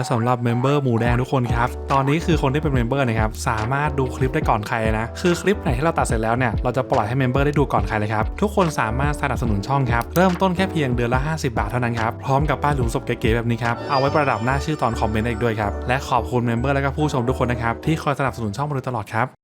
แล้วสำหรับเมมเบอร์หมูแดงทุกคนครับ ตอนนี้คือคนที่เป็นเมมเบอร์นะครับสามารถดูคลิปได้ก่อนใครนะ คือคลิปไหนที่เราตัดเสร็จแล้วเนี่ยเราจะปล่อยให้เมมเบอร์ได้ดูก่อนใครเลยครับ ทุกคนสามารถสนับสนุนช่องครับ เริ่มต้นแค่เพียงเดือนละ 50 บาทเท่านั้นครับ พร้อมกับป้ายหลุมศพเก๋ๆแบบนี้ครับ เอาไว้ประดับหน้าชื่อตอนคอมเมนต์อีกด้วยครับ และขอบคุณเมมเบอร์และก็ผู้ชมทุกคนนะครับที่คอยสนับสนุนช่องมาโดยตลอดครับ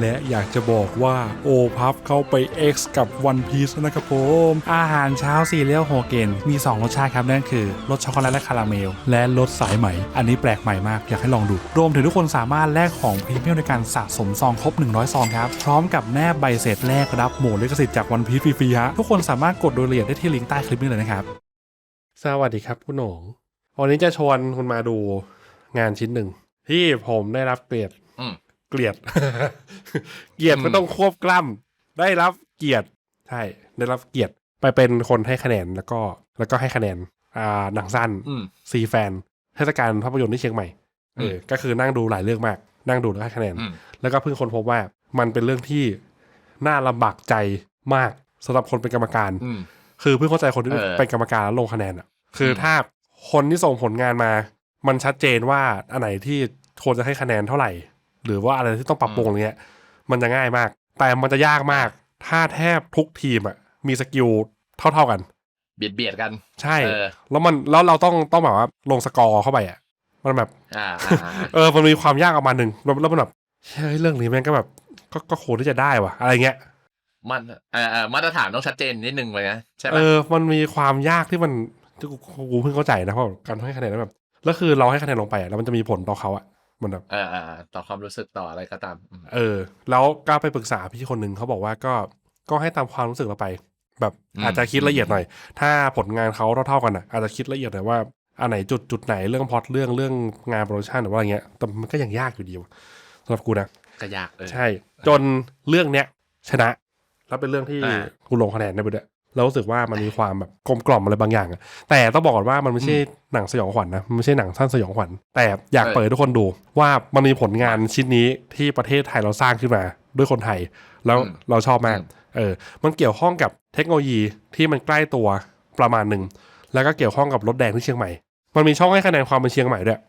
และอยากจะบอกว่าโอพับเข้าไป X กับ One Piece นะครับผม อาหารเช้าซีเรียลโฮเกนมี 2 รสชาติครับ นั่นคือรสช็อกโกแลตและคาราเมล และรสสายไหม อันนี้แปลกใหม่มาก อยากให้ลองดู รวมถึงทุกคนสามารถแลกของพรีเมียมในการสะสมซองครบ 100 ซองครับ พร้อมกับแนบใบเสร็จแลกรับหมวดลิขสิทธิ์จาก One Piece ฟรีๆฮะทุกคนสามารถกดโดยละเอียดได้ที่ลิงก์ใต้คลิปนี้เลยนะครับสวัสดีครับคุณหนงวันนี้จะชวนคุณมาดูงานชิ้นหนึ่งที่ผมได้รับเกลียดอืม เกลียด เกลียดไม่ต้องควบกล้ำได้รับเกียรติใช่ได้รับเกียรติไปเป็นคนให้คะแนนแล้วก็แล้วก็ให้คะแนนอ่าหนังสั้นอืมซีแฟนเทศกาลภาพยนตร์ที่เชียงใหม่เอออก็คือนั่งดูหลายเรื่องมาก นั่งดูแล้วให้คะแนนอืมแล้วก็เพิ่งคนพบว่ามันเป็นเรื่องที่น่าลำบากใจมากสำหรับคนเป็นกรรมการอืมคือเพิ่งเข้าใจคนที่เออเป็นกรรมการแล้วลงคะแนนอะ คืออมถ้าคนที่ส่งผลงานมา มันชัดเจนว่าอันไหนที่ควรจะให้คะแนนเท่าไหร่ หรือว่าอะไรที่ต้องปรับปรุงอะไรเงี้ย มันจะง่ายมาก แต่มันจะยากมาก ถ้าแทบทุกทีมอะมีสกิลเท่าๆกัน เบียดเบียดกัน ใช่เออแล้วมันแล้วเราต้องต้องแบบว่าลงสกอร์เข้าไปอะ มันแบบอ่าอ่าอ่าเออมันมีความยากออกมาหนึ่งแล้วแล้วมันแบบเฮ้ยเรื่องนี้แม่งก็แบบก็ก็ควรที่จะได้ว่ะ อะไรเงี้ยมันเอ่อเอ่อมาตรฐานต้องชัดเจนนิดนึงเลยนะใช่ไหมเออมันมีความยากที่มันที่กูกูเพิ่งเข้าใจนะเพราะการให้คะแนนแล้วแบบแล้วคือเราให้คะแนนลงไปอะแล้วมันจะมีผลต่อเขาอะ มันแบบเออเออเออต่อความรู้สึกต่ออะไรก็ตามอืมเออ แล้วก็ไปปรึกษาพี่คนหนึ่งเขาบอกว่าก็ก็ให้ตามความรู้สึกเราไป แบบอาจจะคิดละเอียดหน่อย ถ้าผลงานเขาเท่าๆกันอะอาจจะคิดละเอียดหน่อยว่าอันไหนจุดจุดไหนเรื่องพล็อตเรื่องเรื่องงานโปรดักชันหรือว่าอะไรเงี้ยแต่มันก็ยังยากอยู่ดีว่ะสำหรับกูนะก็ยากเออใช่ จนเรื่องเนี้ยชนะ แล้วเป็นเรื่องที่อ่ากูลงคะแนนได้ไปด้วย แล้วรู้สึกว่ามันมีความแบบกลมกล่อมอะไรบางอย่างอะแต่ต้องบอกก่อนว่ามันไม่ใช่หนังสยองขวัญนะมันไม่ใช่หนังสั้นสยองขวัญแต่อยากเปิดให้ทุกคนดูว่ามันมีผลงานชิ้นนี้ที่ประเทศไทยเราสร้างขึ้นมาด้วยคนไทย แล้วเราชอบมากเออมันเกี่ยวข้องกับเทคโนโลยีที่มันใกล้ตัวประมาณหนึ่งแล้วก็เกี่ยวข้องกับรถแดงที่เชียงใหม่ มันมีช่องให้คะแนนความเป็นเชียงใหม่ด้วย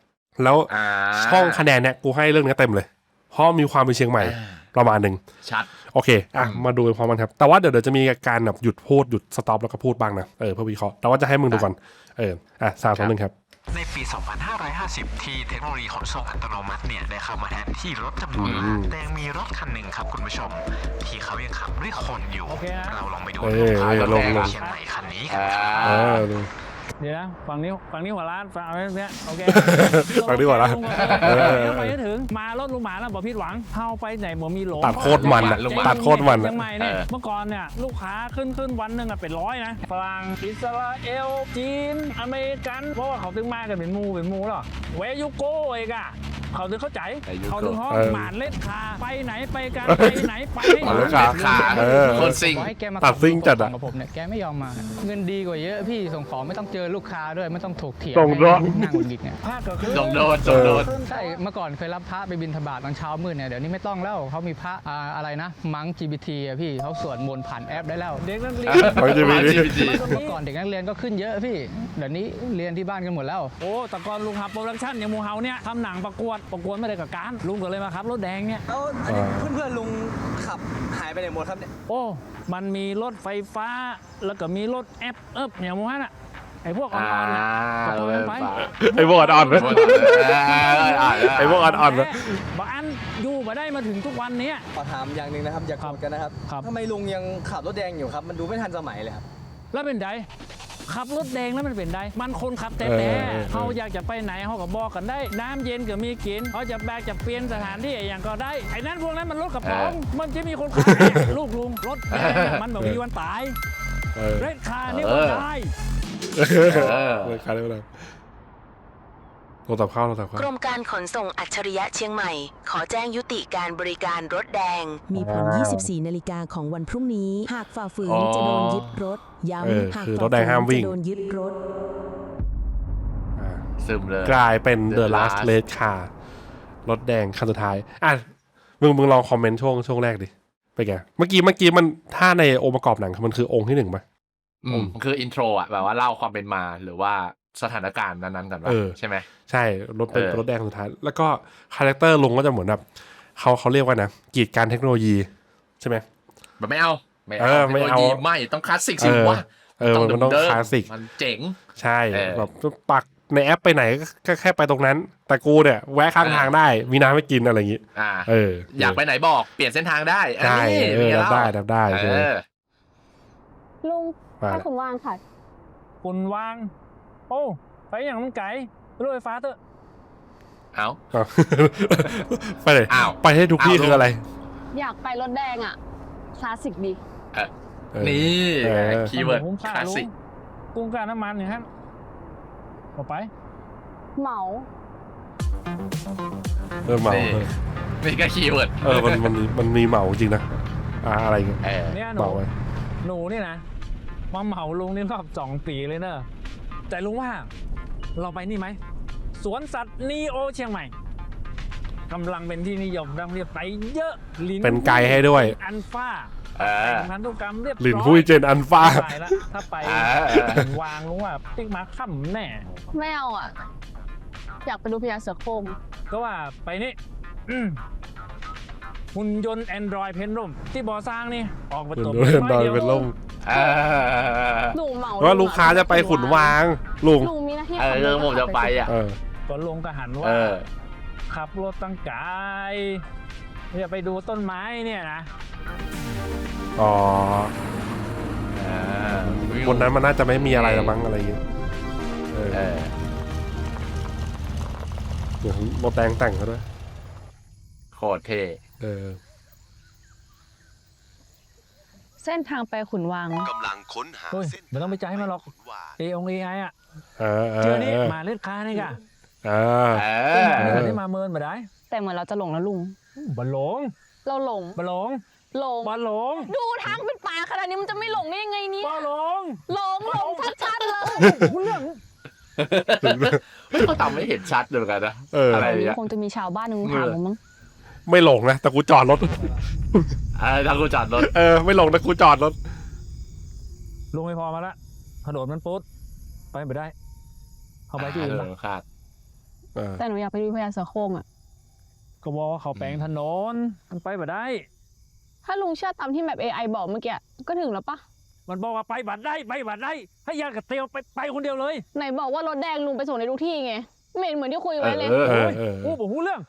แล้วอ่าช่องคะแนนเนี่ยกูให้เรื่องนี้เต็มเลยเพราะมีความเป็นเชียงใหม่อ่า ประมาณหนึ่งชัด โอเคอะอืมมาดูพร้อมกันครับ แต่ว่าเดี๋ยวเดี๋ยวจะมีการแบบหยุดพูดหยุดสต็อปแล้วก็พูดบ้างนะเออเพื่อวิเคราะห์แต่ว่าจะให้มึงดูก่อนเอออะสามสองหนึ่งครับในปี 2550 ที่เทคโนโลยีขนส่งอัตโนมัติเนี่ยได้เข้ามาแทนที่รถจำนวนมากแต่ยังมีรถคันหนึ่งครับคุณผู้ชม ที่เขายังขับด้วยคนอยู่ เราลองไปดูเออภาพเออลงลงเชียงใหม่คันนี้กันอ่าครับ เออดูเดี๋ยวนะฝั่งนี้ฝั่งนี้หัวร้านฝั่งเอาเนี้ยโอเคฝั่งนี้หัวร้านเอเอออไปให้ถึงมารถลุงหมาแล้วบอกผิดหวังเข้าไปไหนบ่มีหลงตัดโคตรมันอะลงมา ตัดโคตรมันเชีอะ ยงใหม่เนี่ยเออ เมื่อก่อนเนี่ยลูกค้าขึ้นขึ้นวันหนึ่งอะเป็นร้อยนะฝรั่งอิสราเอลจีนอเมริกันเพราะว่าเขาถึงมากันเป็นหมูเป็นหมูหรอเวยุโกเองอะเขาถึงเข้าใจเวยุโกเขาถึงห้องเออหมานเล่นคาไปไหนไปกันไปไหนไปให้หมานเล่นคา ขาเออ คนซิง บอกให้แกมาตัดซิ่งจัดอะกับผมเนี่ยแกไม่ยอมมา เงินดีกว่าเยอะพี่ส่งของไม่ต้องเจอลูกค้าด้วยไม่ต้องถกเถียงส่งให้โดนนั่งหงุดหงิดเนี่ยภาคก็คือส่งโดนส่งโดน ใช่เมื่อก่อนเคยรับพระไปบิณฑบาตตอนเช้ามืดเนี่ยเดี๋ยวนี้ไม่ต้องแล้วเขามีพระอ่าอะไรนะ มัง GBT อะพี่เขาสวดมนต์ผ่านแอปได้แล้วเด็กนักเรียนเอาจะมี LGBT เมื่อก่อนเด็กนักเรียนก็ขึ้นเยอะพี่เดี๋ยวนี้เรียนที่บ้านกันหมดแล้ว โอ้แต่ก่อนลุงขับโปรดักชั่นอย่างหมูเฮาเนี่ยทำหนังประกวดประกวดไม่ได้กับการลุงก็เลยมาขับรถแดงเนี่ย แล้วอันนี้เพื่อนๆลุงขับหายไปไหนหมดครับเนี่ย โอ้ มันมีรถไฟฟ้า แล้วก็มีรถแอปเอิบอย่างหมูฮั่นอะ ไอ้พวกอ่อ่าอนๆน่ะประกวดกันไปไอ้พวกอ่อนๆหมดเลยอ่าไอ้พวกอ่อนๆนะบางอันอยู่มาได้มาถึงทุกวันเนี้ยขอถามอย่างหนึ่งนะครับ อย่าโกรธกันนะครับครับทำไมลุงยังขับรถแดงอยู่ครับ มันดูไม่ทันสมัยเลยครับ แล้วเป็นไดขับรถแดงแล้วมันเป็นไดมันคนขับแต่เออแต่เออเออเขาอยากจะไปไหนเขาก็บอกกันได้ น้ำเย็นก็มีกินเขาจะแบกจะเปลี่ยนสถานที่อย่างก็ได้ ไอ้นั้นพวกนั้นมันรถกระป๋องมันจะมีคนขับลูกลุงรถแดงเนี่ยมันแบบมีวันตายเออเรดคาร์นี่วันตาย เออเลยคาได้เวลาโทรศัพท์เข้าโทรศัพท์เข้ากรมการขนส่งอัจฉริยะเชียงใหม่ ขอแจ้งยุติการบริการรถแดง มีผล 24 นาฬิกาของวันพรุ่งนี้ หากฝ่าฝืน จะโดนยึดรถ ย้ำ หากคือรฝ่าถแดงห้ามวิ่งจะโดนยึดรถ อ่าซึมเลย กลายเป็น The The Last Last Red Car รถแดงคันสุดท้าย อะ มึงมึงลองคอมเมนต์ช่วงช่วงแรกดิ ไปนไง เมื่อกี้เมื่อกี้มันถ้าในองค์ประกอบหนังมันคือองค์ที่หนึ่งปะ อืมคืออินโทรอะแบบว่าเล่าความเป็นมาหรือว่าสถานการณ์นั้นๆก่อนว่าเออใช่ไหมใช่รถเป็นเออรถแดงสุดท้ายแล้วก็คาแรคเตอร์ลุงก็จะเหมือนแบบเขาเขาเรียกว่านะกีดการเทคโนโลยีใช่ไหมแบบไม่เอาไม่เออไม่เอาทคโนโลยีไม่ต้องคลาสสิกสิเออวะเออมันต้องเดิๆคลาสสิกมันเจ๋งใช่เออแบบปักในแอปไปไหนก็แค่ไปตรงนั้น แต่กูเนี่ยแวะข้างเออทางได้มีน้ำให้กินอะไรอย่างงี้อ่าเออ อยากไปไหนบอกเปลี่ยนเส้นทางได้อันได้นี้เออมีรับได้รับได้เอใช่ไหมอลุง มาให้คุณวางค่ะ คุณวาง โอ้ไปอย่างมันไกลรถไฟฟ้าเถอะเอาเอาไปเลยอ้าวไปให้ทุกที่อ้าวคืออะไร อยากไปรถแดงอะคลาสสิกดีเออนี่เออคีย์เวิร์ดผมคค่าลาสลุสิงกกุ้งค่าน้ำมันอย่างนั้นเอาไป เหมาเออเหมานี่เออนี่ก็คีย์เวิร์ดเออมันมันมันมีเหมาจริงนะอ่าอะไรเงี้ยเออเนี่ยหเหนูมาไว้หนูนี่นะ มาเหมาลุงนี่รอบสองปีเลยเนอะแต่ลุงว่าเราไปนี่ไหม สวนสัตว์นีโอเชียงใหม่กำลังเป็นที่นิยมนักท่องเรียนไปเยอะลิ้นเป็นไกด์ให้ด้วย อันฟ้าเออ แต่งพันธุกรรมเรียบร้อยหลินหุ้ยเจนอันฟ้าไปละถ้าไปอ่า วางลุงว่าติ๊กมาค่ำแน่ ไม่เอาอะ อยากไปดูพญาเสือโคร่งก็ว่าไปนี่อืม หุ่นยนต์แอนดรอยเพนร่มที่บ่อสร้างนี่ออกมาเป็นตบโดนดอยเป็นล่มเออหนูเหมาว่าลูกค้าจะไปขุนวางลุงลุงมีหน้าที่เออขับรถเรื่องผมจะไปอะ เออก็ลงกระหันเอว่าอขับรถตั้งไกายจะไปดูต้นไม้เนี่ยนะ อ๋อเออบนนั้นมันน่าจะไม่มีอะไรละมั้งอะไรอย่างเงี้ยเออเออเดี๋ยวรถแดงแต่งเขาด้วย โคตรเท่เออ เส้นทางไปขุนวางกำลังค้นหาเฮ้ยเส้นไม่ต้องไปใจายมันหรอก ขุนวางเอองเอไออะเออเอเจออนี่เออมาเล่นค้านี่กะเออ เอเอออนี่มาเมินมาได้แต่เหมือนเราจะหลงแล้วลุงบอลหลงเราหลงบอลหลงหลงบอลหลงดูทางเป็นป่าขนาดนี้มันจะไม่หลงได้ยังไงเนี่ยบอลหลงหลงหลงชัดๆเลยคุณเรื่องเฮ้ยเขาทำไม่เห็นชัดเลยเหมือนกันนะเอออะไรตอนนี้เนี่ยคงจะมีชาวบ้านนึงถามผมมั้ง ไม่หลงนะแต่กูจอดรถเออทางกูจอดรถเออไม่หลงแต่กูจอดรถ ลุงไม่พอมาละถนนมันปุ๊ดไปไม่ได้ เขาไปที่อื่นเอละอคาด เออแต่หนูอยากไปดูพญาเสือโคร่งอะ ก็บอกว่าเขาแปลงถนนมันไปไม่ได้ ถ้าลุงเชื่อตามที่แบบ AI บอกเมื่อกี้ก็ถึงแล้วปะมันบอกว่าไปบัดได้ไปบัดได้ ให้ยากับเตียวไปไปคนเดียวเลยไหนบอกว่ารถแดงลุงไปส่งในทุกที่ไง ไม่เห็นเหมือนที่คุยไว้เลย เออเอเอออเอออู้บอกหูเรื่อง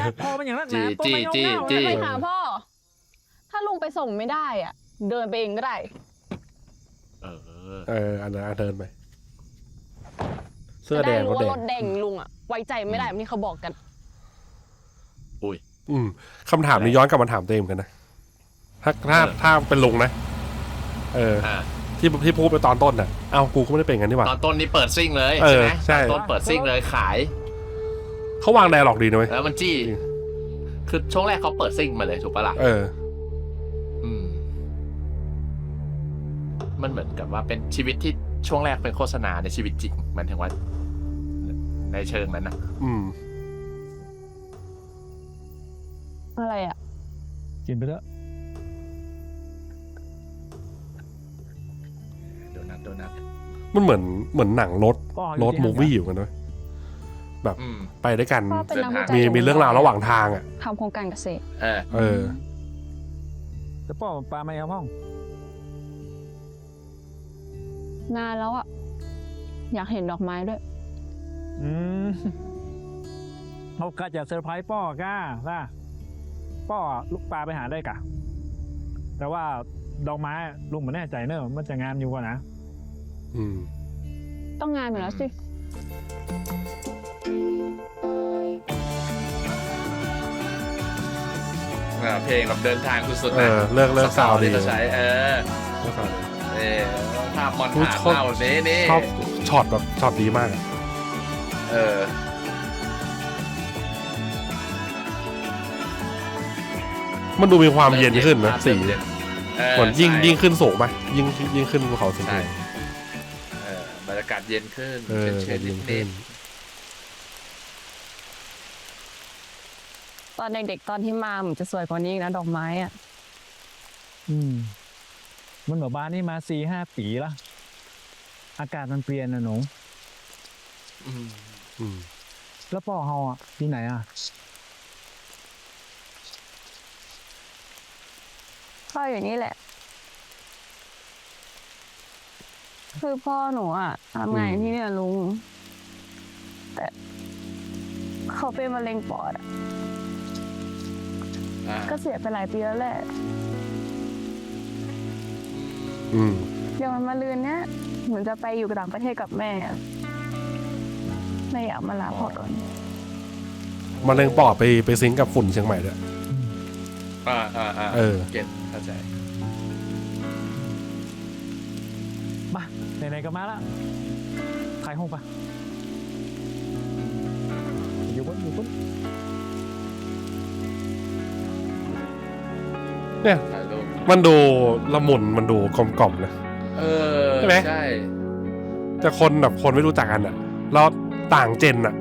ยาพอมันอย่างนั้นนะจี้ตัวมันจี้เงาๆจี้นะไปหาพ่อ ถ้าลุงไปส่งไม่ได้อะ เดินไปเองก็ได้ เออ เอออันนั้นอันเดินไปเสื้อจะแดได้งรรู้ถว่าแดรงถแดงลุงอะ ไว้ใจไม่ได้แบบที่เขาบอกกัน อุ้ย อืมคำถามนี้ย้อนกลับมาถามตัวเองเหมือนกันนะถ้าถ้าเออ ถ้าเป็นลุงนะ เออ อ่าที่ที่พูดไปตอนต้นน่ะ เอ้ากูก็ไม่ได้เป็นงั้นนี่หว่า ตอนต้นนี้เปิดซิ่งเลยเอใช่ไหมใช่ ตอนต้นเปิดซิ่งเลยขาย เขาวางแดร์หลอกดีนะเว้ยแล้วมันจี้จริงคือช่วงแรกเขาเปิดซิ่งมาเลยถูกปะล่ะเออ อืม มันเหมือนกับว่าเป็นชีวิตที่ช่วงแรกเป็นโฆษณาในชีวิตจริงหมันถึงว่า ในเชิงนั้นนะอืม อะไรอะ กินไปเถอะโดนัทโดนัทมันเหมือนเหมือนหนังรถ ก็อรยู่ถที่มูห้างวี่อยู่กันด้วย แบบอืมไปด้วยกัน พ่อเป็นนักวิจัยมีมีเรื่องราวระหว่างทางอะทำโครงการเกษตร เออเออจะป้อปลาไม่เอาห้องนานแล้วอะ อยากเห็นดอกไม้ด้วย อืมเขากะจะเซอร์ไพรส์ป้อก้าล่ะป้อลูกปลาไปหาได้กะ แต่ว่าดอกไม้ลุงมันแน่ใจเนอะมันจะงามอยู่กว่านะ อืมต้องงานอยู่แล้วสิ อ่าเพลงแบบเดินทางสุดๆเอนะอเลิกเลิกสาวซาวด์ดีที่เขาใช้เออเลิกซาวด์ดี เออภาพมอนอุ๊ยถาดชอบ เล่าแบบนี้นี่ชอบช็อตแบบช็อตดีมากอะเออ มันดูมีความเย็นขึ้นนะภาพสีเย็นเออเหมือนยิ่งใช่ยิ่งขึ้นสูงไปยิ่งยิ่งขึ้นภูเขาสูงใช่เออบรรยากาศเย็นขึ้นเออเป็นเชดเย็นินดขึ้น ตอนเด็กๆตอนที่มามันจะสวยกว่านี้อีกนะดอกไม้อะอืม มันแบบบ้านนี่มาสี่ห้าปีละอากาศมันเปลี่ยนนะหนูๆอืมอืมแล้วพ่อเฮาอะที่ไหนอะพ่ออยู่นี่แหละ คือพ่อหนูอะทำงานอยู่ที่เนี่ยลุง แต่เขาเป็นมะเร็งปอดอะ อ่าก็เสียไปหลายปีแล้วแหละอืมเดี๋ยวมันมาลืนเนี้ยหนูจะไปอยู่ต่างประเทศกับแม่อะแม่อยากมาลาพ่อก่อน มะเร็งปอดไปไปซิงก์กับฝุ่นเชียงใหม่ด้วย อ่าอ่าอ่าเออ เก็ตเข้าใจ มาไหนๆก็มาละขายห้องปะอยู่บนอยู่บน เนี่ย ถ่ายรูปมันดูละมุนมันดูกลมกล่อมนะ เออใช่ไหม ใช่ แต่คนแบบคนไม่รู้จักกันอะแล้วต่างเจนอะ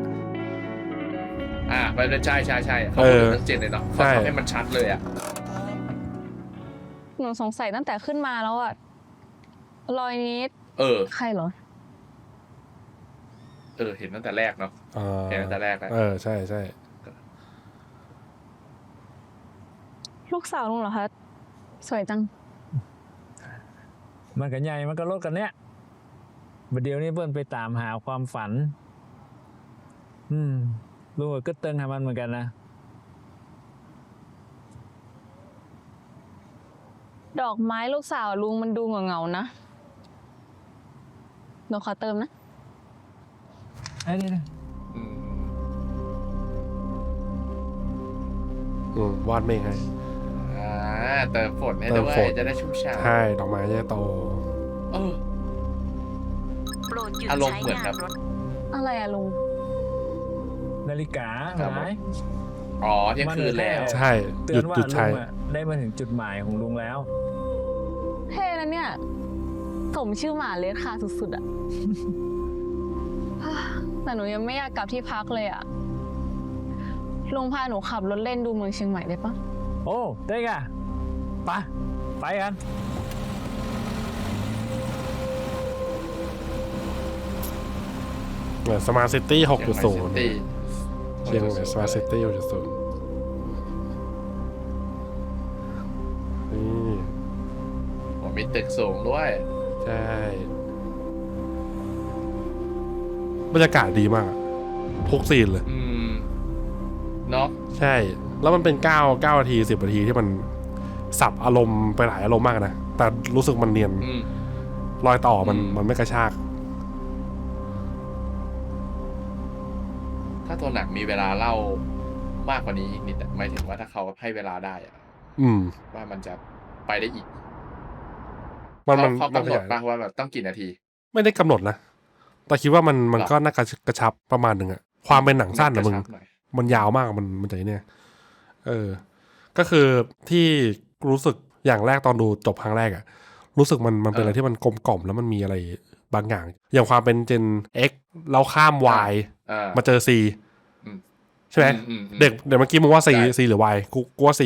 อ่ามันเป็นใช่ใช่ใช่เขาเอพูดอถึงเรื่องเจนเลยเนาะใช่เขาทำให้มันชัดเลยอะ หนูสงสัยตั้งแต่ขึ้นมาแล้วอะรอยนี้เออ ใครเหรอ เออ เห็นตั้งแต่แรกเนาะอ่าเห็นตั้งแต่แรกแล้ว เออใช่ใช่ กสาวลุงเหรอคะ สวยจัง มันกันใหญ่มันก็ลดกันเนี้ยบัดเดี๋ยวนี้เพิ่นไปตามหาความฝัน อืมลุงก็เติงให้มันเหมือนกันนะดอกไม้ลูกสาวลุงมันดูเหงาๆนะหนูขอเติมนะไอ้นี่นะอืมอืมวาดเมฆให้อ่า เติมฝนให้เติด้มวยฝน จะได้ชุ่มฉ่ำใช่ดอกไม้จะโต เออ โปรดหยุดอารมณ์ใช้เหมือนงาแบนบ รถ อะไรอะลุง นาฬิกาครับ หาย อ๋อเที่ยงคืนแล้ว ใช่เตืหยุอนดว่าหยุดลุใช้ งอะได้มาถึงจุดหมายของลุงแล้ว เท่นะเนี่ย สมชื่อหมาเลสค่ะสุดๆอะ แต่หนูยังไม่อยากกลับที่พักเลยอะลุงพาหนูขับรถเล่นดูเมืองเชียงใหม่ได้ปะโอ้ได้กะ ไป ไปกันสมาร์ทซิตี้หกจุดศูนย์ City เชียงใหม่สมาร์ทซิตี้หกจุดศูนย์นี่ผมมีตึกสูงด้วย ใช่บรรยากาศดีมากอะทุกซีนเลยอืมเนาะใช่ แล้วมันเป็นเก้าเก้านาทีสิบนาทีที่มัน สับอารมณ์ไปหลายอารมณ์มากนะ แต่รู้สึกมันเนียนอืม รอยต่อมันอืม มันไม่กระชาก ถ้าตัวหนังมีเวลาเล่ามากกว่านี้อีกนิดอะหมายถึงว่าถ้าเขาให้เวลาได้อะอืม ว่ามันจะไปได้อีกมันมันเขามักำหนดขยายป่ะว่าแบบต้องกี่นาที ไม่ได้กำหนดนะ แต่คิดว่ามันมันหรอ ก็น่ากระกระชับประมาณหนึ่งอะความเป็นหนังสั้นกนะระมึงชับหน่อยมันยาวมากมันมันจะไอ้เนี่ย เออ ก็คือที่ รู้สึกอย่างแรกตอนดูจบครั้งแรกอะรู้สึกมันมันเป็นอะไรที่มันกลมกล่อมแล้วมันมีอะไรบางอย่าง อย่างความเป็นเจน X เราข้าม Y อ่ามาเจอ C อืมใช่ไหมอืมอืมเด็กเด็กเมื่อกี้มึงว่า C ใช่ C หรือ Y กูกูว่า C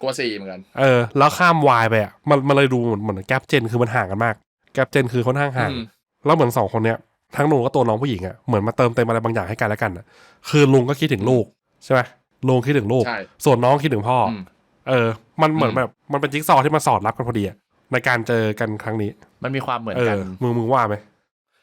กลัวสี่เหมือนกันเออแล้วข้าม Y ไปอะมันมันเลยดูเหมือนเหมือนแกลบเจนคือมันห่างกันมาก แกลบเจนคือค่อนข้างห่างอืมแล้วเหมือนสองคนเนี้ยทั้งลุงก็ตัวน้องผู้หญิงอะเหมือนมาเติมเต็มอะไรบางอย่างให้กันและกันอะคือลุงก็คิดถึงลูกใช่ไหมลุงคิดถึงลูกใช่ส่วนน้องคิดถึงพ่ออมเออ มันเหมือนอืมแบบมันเป็นจิ๊กซอว์ที่มาสอดรับกันพอดีอะในการเจอกันครั้งนี้ มันมีความเหมือนเอกัอนมึงมึงว่าไหม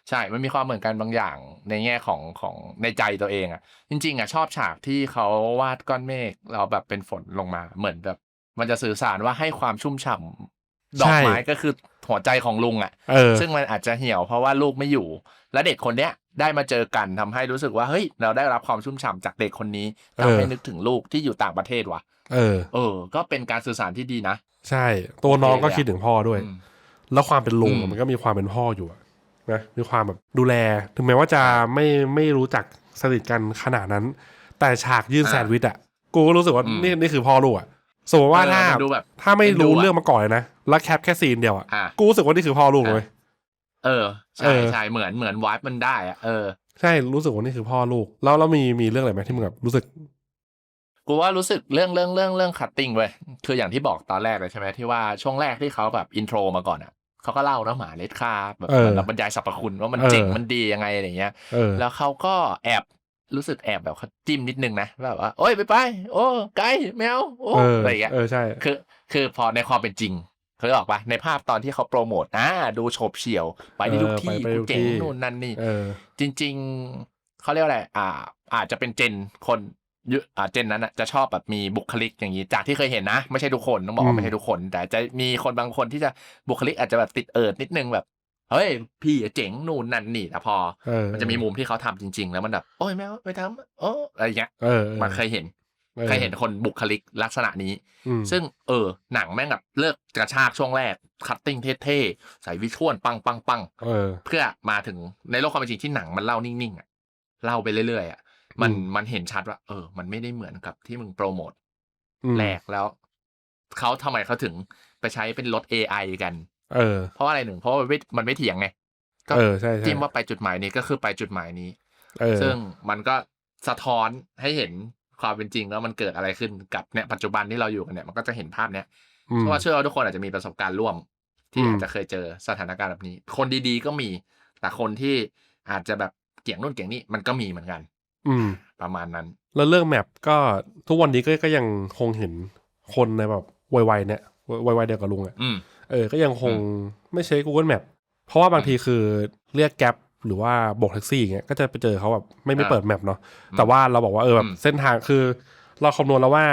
ใช่ มันมีความเหมือนกันบางอย่างในแง่ของของในใจตัวเองอะจริง ๆอะชอบฉากที่เขาวาดก้อนเมฆแล้วแบบเป็นฝนลงมา เหมือนแบบ มันจะสื่อสารว่าให้ความชุ่มฉ่ำ ดอกไม้ก็คือหัวใจของลุงอะเออซึ่งมันอาจจะเหี่ยวเพราะว่าลูกไม่อยู่ และเด็กคนเนี้ยได้มาเจอกันทำให้รู้สึกว่าเฮ้ยเราได้รับความชุ่มฉ่ำจากเด็กคนนี้ทำให้เออนึกถึงลูกที่อยู่ต่างประเทศว่ะ เออ เออ ก็เป็นการสื่อสารที่ดีนะ ใช่ ตัวน้องก็โอเคเลยอะคิดถึงพ่อด้วยอืมแล้วความเป็นลุงอือะมมันก็มีความเป็นพ่ออยู่อะนะมีความแบบดูแล ถึงแม้ว่าจะไม่ไม่รู้จักสนิทกันขนาดนั้น แต่ฉากยื่นอ่าแซนด์วิชอะกูก็รู้สึกว่าอืมนี่นี่คือพ่อลูกอะ สมมติว่าเออถ้ามันดูแบบถ้าไม่เอ็นดูรู้อะเรื่องมาก่อนเลยนะ แล้วแคปแค่ซีนเดียวอะอะกูรู้สึกว่านี่คือพ่อลูกเลยเออเอใช่อใช่เหมือนเหมือนวายมันได้อะเออใช่รู้สึกว่านี่คือพ่อลูก แล้วแล้วมีมีเรื่องอะไรไหมที่มึงแบบรู้สึกกูว่ารู้สึกเรื่องเรื่องเรื่องเรื่องคัตติ้งเว้ยคืออย่างที่บอกตอนแรกเลยใช่ไหมที่ว่าช่วงแรกที่เขาแบบอินโทรมาก่อนอะเขาก็เล่านะหมาเลดคาแบบเออแล้วบรรยายสรรพคุณว่ามันเออเจ๋งมันดียังไงอะไรเงี้ยเออแล้วเขาก็แอบ รู้สึกแอบแบบเขาจิ้มนิดนึงนะแบบว่าโอ้ยไปไปโอ้ไกลแมวโอ้เอออะไรเงี้ยเออใช่คือคือพอในความเป็นจริงเขาออกปะในภาพตอนที่เขาโปรโมทอ่าดูโฉบเฉี่ยว ไปที่ทุกที่เออไปไปกูทุกเจ๋งที่นู่นนั่นนี่เออจริง ๆเขาเรียกว่าอะไรอ่า อาจจะเป็นเจนคนยุอ่าเจนนั้นน่ะจะชอบแบบมีบุคลิกอย่างนี้จากที่เคยเห็นนะ ไม่ใช่ทุกคนต้องบอกอืว่ามไม่ใช่ทุกคน แต่จะมีคนบางคนที่จะบุคลิกอาจจะแบบติดเอิดนิดนึงแบบ เฮ้ยพี่เจ๋งนู่นนั่นนี่แต่พอเออมันจะมีมุมที่เขาทำจริง ๆ แล้วมันแบบโอ้ยแมวไปทำโอ้อะไรอย่างเงี้ยเออออมันเคยเห็นออเคยเห็นคนบุคลิกลักษณะนี้อืมซึ่งเออ หนังแม่งแบบเลิกกระชากช่วงแรก คัตติ้งเท่ๆ ใส่วิชวลปังปังปังเออเพื่อมาถึงในโลกความเป็นจริงที่หนังมันเล่านิ่งๆอะเล่าไปเรื่อยๆอะมันอืมมันเห็นชัดว่า เออ มันไม่ได้เหมือนกับที่มึงโปรโมทอืมแรกแล้วเขาทำไมเขาถึงไปใช้เป็นรถ AI กัน เออ เพราะว่าอะไรหนึ่งเพราะว่ามันไม่มันไม่เถียงไงก็เออใช่ใช่จิ้มว่าไปจุดหมายนี้ก็คือไปจุดหมายนี้เออซึ่งมันก็สะท้อนให้เห็นความเป็นจริงแล้วมันเกิดอะไรขึ้นกับเนี่ยปัจจุบันที่เราอยู่กันเนี่ยมันก็จะเห็นภาพเนี้ยอืมเพราะว่าเชื่อว่าทุกคนอาจจะมีประสบการณ์ร่วม ที่อืมอาจจะเคยเจอสถานการณ์แบบนี้ คนดีๆก็มี แต่คนที่อาจจะแบบเกี่ยงนู่นเกี่ยงนี่มันก็มีเหมือนกัน อืม ประมาณนั้น แล้วเรื่องแมปก็ทุกวันนี้ก็ก็ยังคงเห็นคนในแบบวัยๆเนี่ยวัยๆเดียวกับลุงอะอืม เออก็ยังคงไม่ใช้ Google Map เพราะว่าบางทีคือเรียกแก๊ปหรือว่าโบกแท็กซี่อย่างเงี้ยก็จะไปเจอเขาแบบไม่ไม่อ่าเปิดแมปเนาะแต่ว่าเราบอกว่าเออแบบอืมเส้นทางคือ เราคำนวณแล้วว่า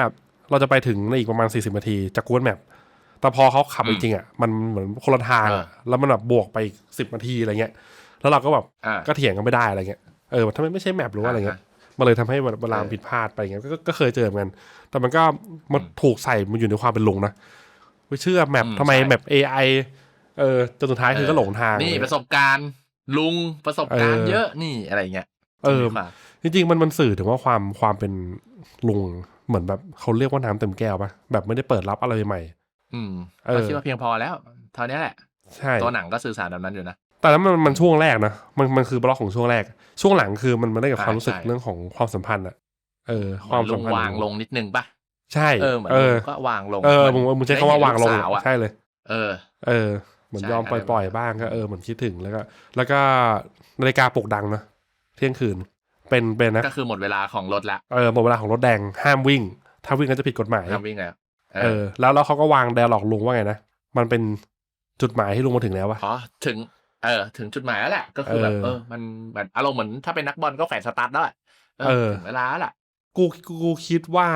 เราจะไปถึงในอีกประมาณ 40นาทีจาก Google Map แต่พอเขาขับจริงๆอะมันเหมือนคนละทางอะแล้วมันแบบบวกไปสิบนาทีอะไรเงี้ย แล้วเราก็แบบอ่าก็เถียงกันไม่ได้อะไรเงี้ยเออทำไมไม่ใช่แมปหรือว่าอะไรเงี้ยมันเลยทำให้เวลาเออผิดพลาดไปอย่างเงี้ยก็ก็เคยเจอเหมือนกันแต่มันก็มันถูกใส่มันอยู่ในความเป็นลุงนะ ไปเชื่อแมปอืมทำไมใช่แมป AI เออจนสุดท้ายคือก็หลงทาง นี่เลยประสบการณ์ ลุงประสบการณ์เออเยอะนี่อะไรเงี้ยเออดีกว่าจริงๆมันมันสื่อถึงว่าความความเป็นลุงเหมือนแบบเขาเรียกว่าน้ำเต็มแก้วปะแบบไม่ได้เปิดรับอะไรใหม่ อืมเออก็คิดว่าเพียงพอแล้วเท่านี้แหละใช่ตัวหนังก็สื่อสารแบบนั้นอยู่นะแต่นั้นมันมันช่วงแรกนะมันมันคือบล็อกของช่วงแรก ช่วงหลังคือมันมันได้กับใช่ความรู้สึกใช่เรื่องของความสัมพันธ์อะเออคควาวามมลสัมงพันธ์วางลงนิดนึงปะ ใช่เออเหมือนเออลุงก็วางลงเออหมึงมึงใช้คำว่าวางลงได้เห็นลูกสาวอะใช่เลย เออ เออเหมือนใช่ยอมปอะไรล่อยแบบนั้นๆบ้างก็เออเหมือนคิดถึงแล้วก็ แล้วก็นาฬิกาปลุกดังเนอะเที่ยงคืนเป็นเป็นนะก็คือหมดเวลาของรถละเออหมดเวลาของรถแดงห้ามวิ่ง ถ้าวิ่งก็จะผิดกฎหมายห้ามวิ่งแล้วเออ แล้วแล้วเขาก็วางแดร์หลอกลุงว่าไงนะมันเป็นจุดหมายที่ลุงมาถึงแล้ววะอ๋อถึงเออถึงจุดหมายแล้วแหละก็คือแบบเออเออมันแบบอารมณ์เหมือนถ้าเป็นนักบอลก็แขวนสตาร์ทแล้วอะเอเอออถึงเวลาแล้วล่ะกูกูกูคิดว่า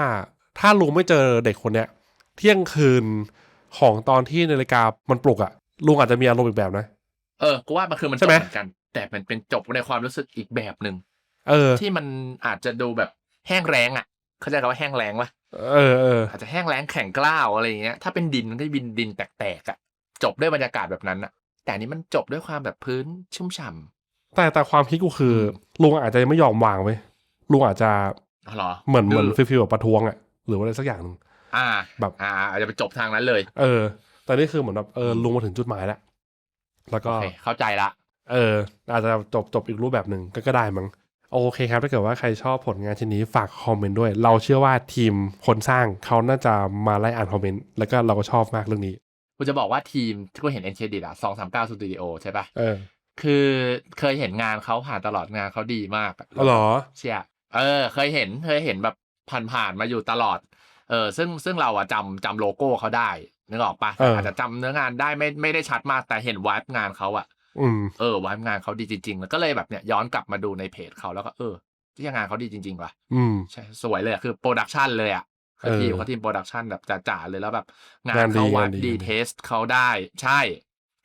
ถ้าลุงไม่เจอเด็กคนเนี้ยเที่ยงคืนของตอนที่นาฬิกามันปลุกอะลุงอาจจะมีอารมณ์อีกแบบนะ เออกูว่ามันคือมันใช่จบไหมเหมือนกัน แต่มันเป็นจบในความรู้สึกอีกแบบหนึ่งเออ ที่มันอาจจะดูแบบแห้งแรงอะเข้าใจคำว่าแห้งแรงปะเออเอออาจจะแห้งแรงแข็งกล้าวอะไรอย่างเงี้ยถ้าเป็นดินมันก็จะบินดินแตกๆอะจบด้วยบรรยากาศแบบนั้นอะแต่อันนี้มันจบด้วยความแบบพื้นชุ่มฉ่ำแต่แต่ความคิดกูคืออลุงอาจจะไม่ยอมวางไว้ยลุงอาจจะอ๋อเหรอเหมือนเหมือนดื้ฟิลฟิลแบบประท้วงอะ หรือว่าอะไรสักอย่างหนึ่งอ่า แบบอ่าอาจจะไปจบทางนั้นเลย เออ แต่นี่คือเหมือนแบบเออลุงมาถึงจุดหมายแล้วแล้วก็โอเคเข้าใจละ เออ อาจจะจบจบอีกรูปแบบหนึ่งก็ก็ได้มั้งโอเคครับถ้าเกิดว่าใครชอบผลงานชิ้นนี้ฝากคอมเมนต์ด้วย เราเชื่อว่าทีมคนสร้างเขาน่าจะมาไล่อ่านคอมเมนต์แล้วก็เราก็ชอบมากเรื่องนี้กูจะบอกว่าทีมที่กูเห็นเอ็นเครดิตอะสองสามเก้าสตูดิโอใช่ปะเออ คือเคยเห็นงานเขาผ่านตลอดงานเขาดีมากอะอ๋อเหรอเชียเออ เคยเห็นเคยเห็นแบบ ผ่านๆมาอยู่ตลอด เออซึ่งซึ่งเราอะจำจำโลโก้เขาได้นึกออกปะเออออาจจะจำเนื้องานได้ไม่ไม่ได้ชัดมากแต่เห็นวายงานเขาอะอืมเออวายงานเขาดีจริงๆแล้วก็เลยแบบเนี่ยย้อนกลับมาดูในเพจเขาแล้วก็เออที่งานเขาดีจริงๆว่ะอืมใช่สวยเลยอะคือโปรดักชันเลยอะคือทีมเออเขาทีมโปรดักชันแบบจ๋าๆเลยแล้วแบบ งางานนดีเขาวัดงานดีดีเทสเขาได้ ใช่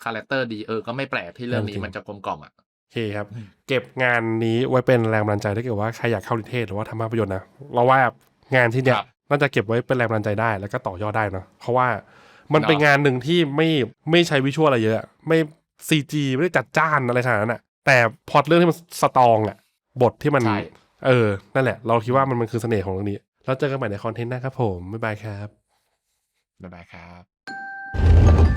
คาแรคเตอร์ดีเออก็ไม่แปลกที่เรื่องนี้งานจริงมันจะกลมกล่อมอะ โอเคครับ เก็บงานนี้ไว้เป็นแรงบันดาลใจถ้าเกิดว่าใครอยากเข้านิเทศหรือว่าทำภาพยนตร์นะเราว่างานที่เนี้ยครับน่าจะเก็บไว้เป็นแรงบันดาลใจได้ แล้วก็ต่อยอดได้เนาะเพราะว่ามันเนาะเป็นงานหนึ่งที่ไม่ไม่ใช้วิชวลอะไรเยอะ ไม่ซีจีไม่ได้จัดจ้านอะไรขนาดนั้นอะแต่พล็อตเรื่องที่มันสตรองอะบทที่มันใช่เออ นั่นแหละ เราคิดว่ามันมันคือเสน่ห์ของเรื่องนี้ แล้วเจอกันใหม่ในคอนเทนต์หน้าครับผมบ๊ายบายครับบ๊ายบายครับ